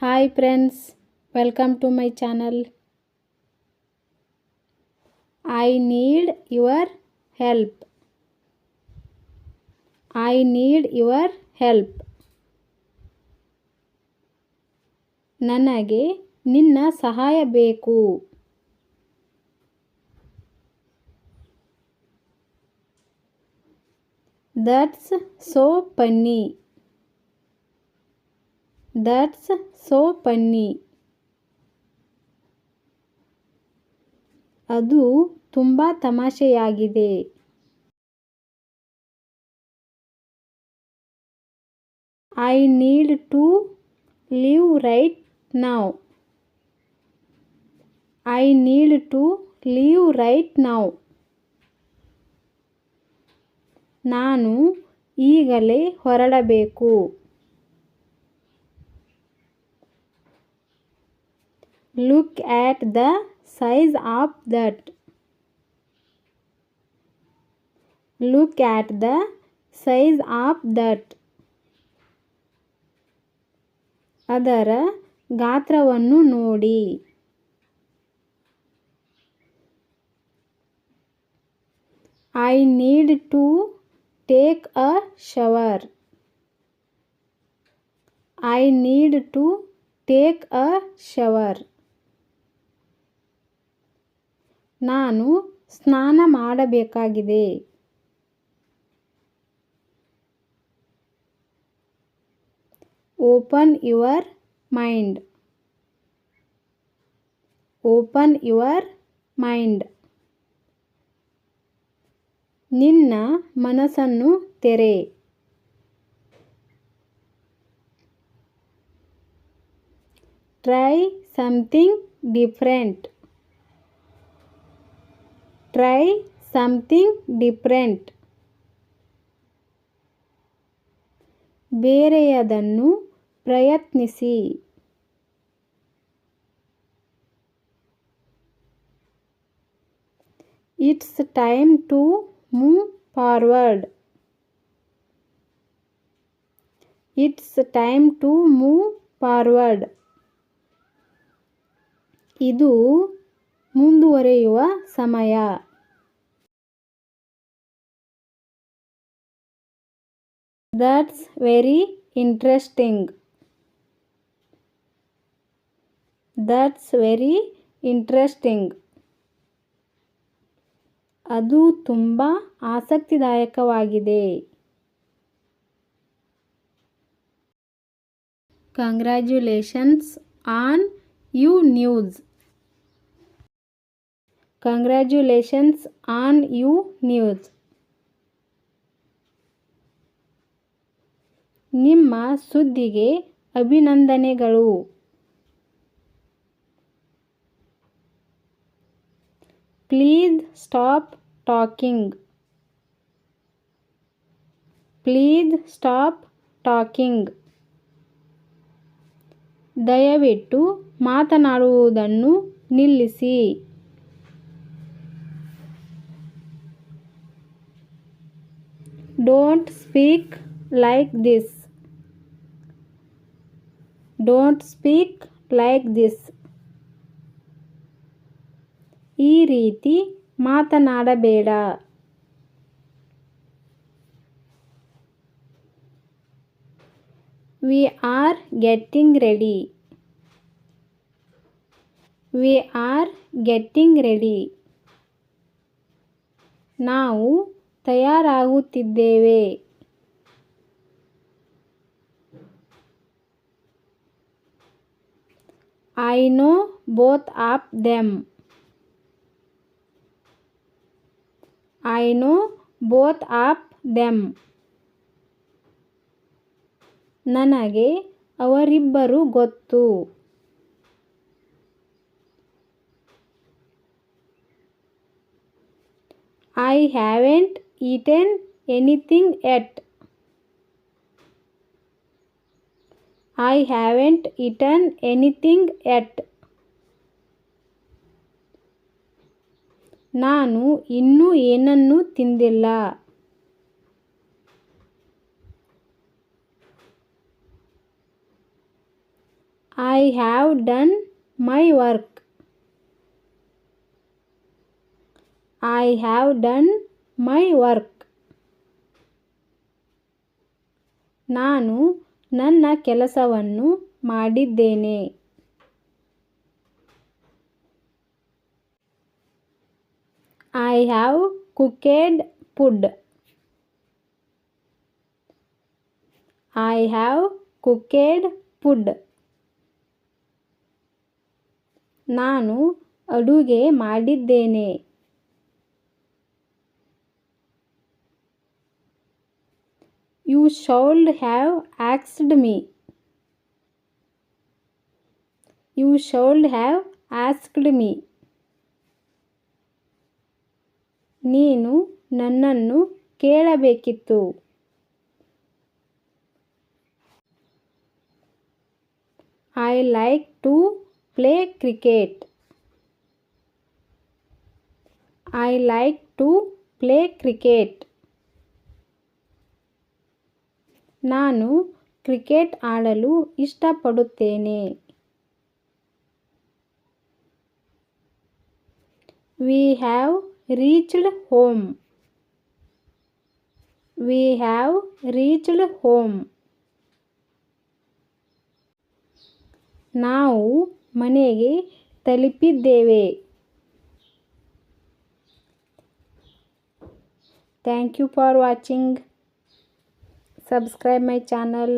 Hi friends welcome to my channel I need your help I need your help ನನಗೆ ನಿನ್ನ ಸಹಾಯ ಬೇಕು. That's so funny that's so funny ಅದು ತುಂಬ ತಮಾಷೆಯಾಗಿದೆ. I need to leave right now I need to leave right now ನಾನು ಈಗಲೇ ಹೊರಡಬೇಕು. look at the size of that look at the size of that ಅದರ ಗಾತ್ರವನ್ನು ನೋಡಿ I need to take a shower I need to take a shower ನಾನು ಸ್ನಾನ ಮಾಡಬೇಕಾಗಿದೆ. Open your mind. Open your mind. ನಿನ್ನ ಮನಸ್ಸನ್ನು ತೆರೆ. Try something different. Try something different ಬೇರೆಯದನ್ನು ಪ್ರಯತ್ನಿಸಿ. It's time to move forward it's time to move forward ಇದು ಮುಂದುವರೆಯುವ ಸಮಯ. That's very interesting that's very interesting ಅದು ತುಂಬ ಆಸಕ್ತಿದಾಯಕವಾಗಿದೆ. Congratulations on you news congratulations on you news ನಿಮ್ಮ ಸುದ್ದಿಗೆ ಅಭಿನಂದನೆಗಳು. Please stop talking. Please stop talking. ದಯವಿಟ್ಟು ಮಾತನಾಡುವುದನ್ನು ನಿಲ್ಲಿಸಿ. Don't speak like this don't speak like this ಈ ರೀತಿ ಮಾತನಾಡಬೇಡ. We are getting ready we are getting ready ನಾವು ತಯಾರಾಗುತ್ತಿದ್ದೇವೆ. I know both of them I know both of them ನನಗೆ ಅವರಿಬ್ಬರು ಗೊತ್ತು. I haven't eaten anything yet I haven't eaten anything yet ನಾನು ಇನ್ನೂ ಏನನ್ನೂ ತಿಂದಿಲ್ಲ. I have done my work I have done my work ನಾನು ನನ್ನ ಕೆಲಸವನ್ನು ಮಾಡಿದ್ದೇನೆ. I have cooked food I have cooked food ನಾನು ಅಡುಗೆ ಮಾಡಿದ್ದೇನೆ. You should have ಆಕ್ಸ್ಡ್ me you should have asked me ನೀನು ನನ್ನನ್ನು ಕೇಳಬೇಕಿತ್ತು. I like to play cricket I like to play cricket ನಾನು ಕ್ರಿಕೆಟ್ ಆಡಲು ಇಷ್ಟಪಡುತ್ತೇನೆ. We have reached home we have reached home ನಾವು ಮನೆಗೆ ತಲುಪಿದ್ದೇವೆ. Thank you for watching subscribe my channel